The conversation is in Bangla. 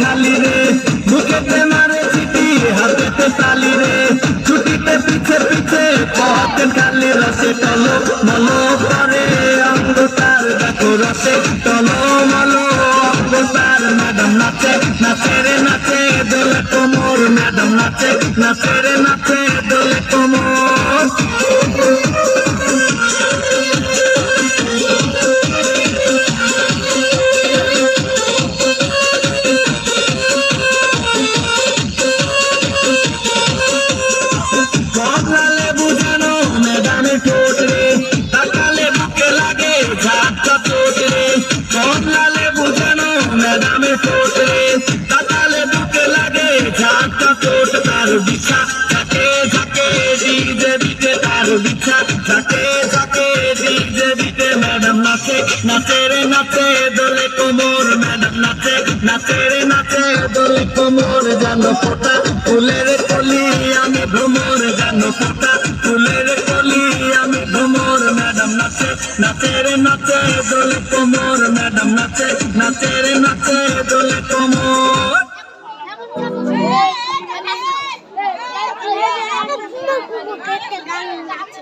খালি রে। বুকেতে মারে চিঠি, হাতেতে তালি রে। ছুটিতে পিছে পিছে পথে খালি রসে টলো মলো করে। অঙ্গ তার দেখো রসে টলো মলো অঙ্গ ম্যাডাম নাচে নাচে রে, নাচে দোলে কোমর। ম্যাডাম নাচে নাচে রে, নাচে দোলে কোমর। বিছা ঝাঁকে ঝাঁকে ডিজে বিতে ম্যাডাম নাচে নাচে রে নাচে, দোলে কোমর ম্যাডাম নাচে নাচে রে নাচে, দোলে কোমর যেন ফোটা, ফুলের নাচে দোলে কোমর ম্যাডাম নাচে নাচে দোলে গান নাচছে